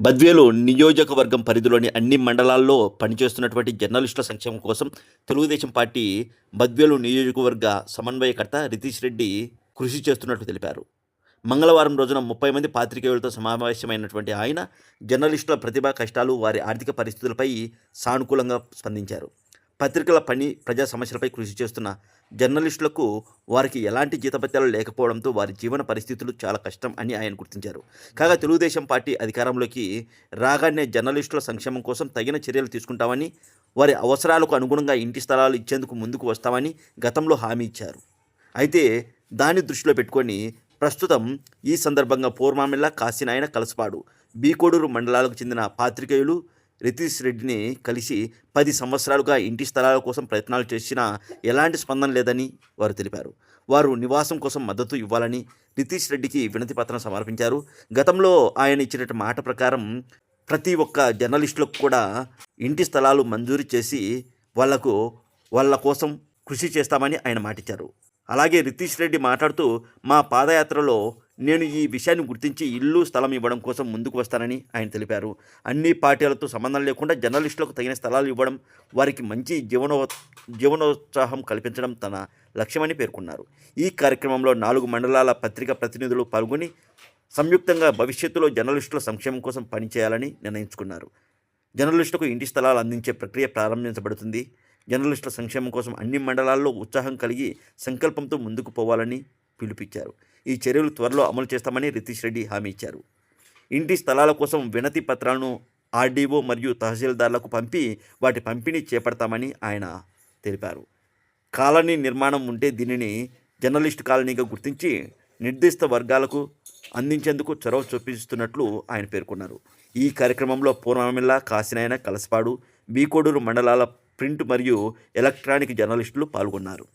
బద్వేలు నియోజకవర్గం పరిధిలోని అన్ని మండలాల్లో పనిచేస్తున్నటువంటి జర్నలిస్టుల సంక్షేమం కోసం తెలుగుదేశం పార్టీ బద్వేలు నియోజకవర్గ సమన్వయకర్త రితీష్ రెడ్డి కృషి చేస్తున్నట్లు తెలిపారు. మంగళవారం రోజున ముప్పై మంది పాత్రికేయులతో సమావేశమైనటువంటి ఆయన జర్నలిస్టుల ప్రతిభా కష్టాలు వారి ఆర్థిక పరిస్థితులపై సానుకూలంగా స్పందించారు. పత్రికల పని ప్రజా సమస్యలపై కృషి చేస్తున్న జర్నలిస్టులకు వారికి ఎలాంటి జీతభత్యాలు లేకపోవడంతో వారి జీవన పరిస్థితులు చాలా కష్టం అని ఆయన గుర్తించారు. కాగా తెలుగుదేశం పార్టీ అధికారంలోకి రాగానే జర్నలిస్టుల సంక్షేమం కోసం తగిన చర్యలు తీసుకుంటామని వారి అవసరాలకు అనుగుణంగా ఇంటి స్థలాలు ఇచ్చేందుకు ముందుకు వస్తామని గతంలో హామీ ఇచ్చారు. అయితే దాన్ని దృష్టిలో పెట్టుకొని ప్రస్తుతం ఈ సందర్భంగా పూర్మామిల్ల కాశీనాయన కలసపాడు బీకోడూరు మండలాలకు చెందిన పాత్రికేయులు రితీష్ రెడ్డిని కలిసి పది సంవత్సరాలుగా ఇంటి స్థలాల కోసం ప్రయత్నాలు చేసినా ఎలాంటి స్పందన లేదని వారు తెలిపారు. వారు నివాసం కోసం మద్దతు ఇవ్వాలని రితీష్ రెడ్డికి వినతి పత్రం సమర్పించారు. గతంలో ఆయన ఇచ్చిన మాట ప్రకారం ప్రతి ఒక్క జర్నలిస్టులకు కూడా ఇంటి స్థలాలు మంజూరు చేసి వాళ్ళకు వాళ్ళ కోసం కృషి చేస్తామని ఆయన మాటిచ్చారు. అలాగే రితీష్ రెడ్డి మాట్లాడుతూ మా పాదయాత్రలో నేను ఈ విషయాన్ని గుర్తించి ఇల్లు స్థలం ఇవ్వడం కోసం ముందుకు వస్తానని ఆయన తెలిపారు. అన్ని పార్టీలతో సంబంధం లేకుండా జర్నలిస్టులకు తగిన స్థలాలు ఇవ్వడం వారికి మంచి జీవనో జీవనోత్సాహం కల్పించడం తన లక్ష్యమని పేర్కొన్నారు. ఈ కార్యక్రమంలో నాలుగు మండలాల పత్రికా ప్రతినిధులు పాల్గొని సంయుక్తంగా భవిష్యత్తులో జర్నలిస్టుల సంక్షేమం కోసం పనిచేయాలని నిర్ణయించుకున్నారు. జర్నలిస్టులకు ఇంటి స్థలాలు అందించే ప్రక్రియ ప్రారంభించబడుతుంది. జర్నలిస్టుల సంక్షేమం కోసం అన్ని మండలాల్లో ఉత్సాహం కలిగి సంకల్పంతో ముందుకు పోవాలని పిలుపిచ్చారు ఈ చర్యలు త్వరలో అమలు చేస్తామని రితీష్ రెడ్డి హామీ ఇచ్చారు. ఇంటి స్థలాల కోసం వినతి పత్రాలను ఆర్డీఓ మరియు తహసీల్దార్లకు పంపి వాటి పంపిణీ చేపడతామని ఆయన తెలిపారు. కాలనీ నిర్మాణం ఉంటే దీనిని జర్నలిస్ట్ కాలనీగా గుర్తించి నిర్దిష్ట వర్గాలకు అందించేందుకు చొరవ చూపిస్తున్నట్లు ఆయన పేర్కొన్నారు. ఈ కార్యక్రమంలో పూర్వమిల్ల కాసినాయన కలసపాడు బీకోడూరు మండలాల ప్రింట్ మరియు ఎలక్ట్రానిక్ జర్నలిస్టులు పాల్గొన్నారు.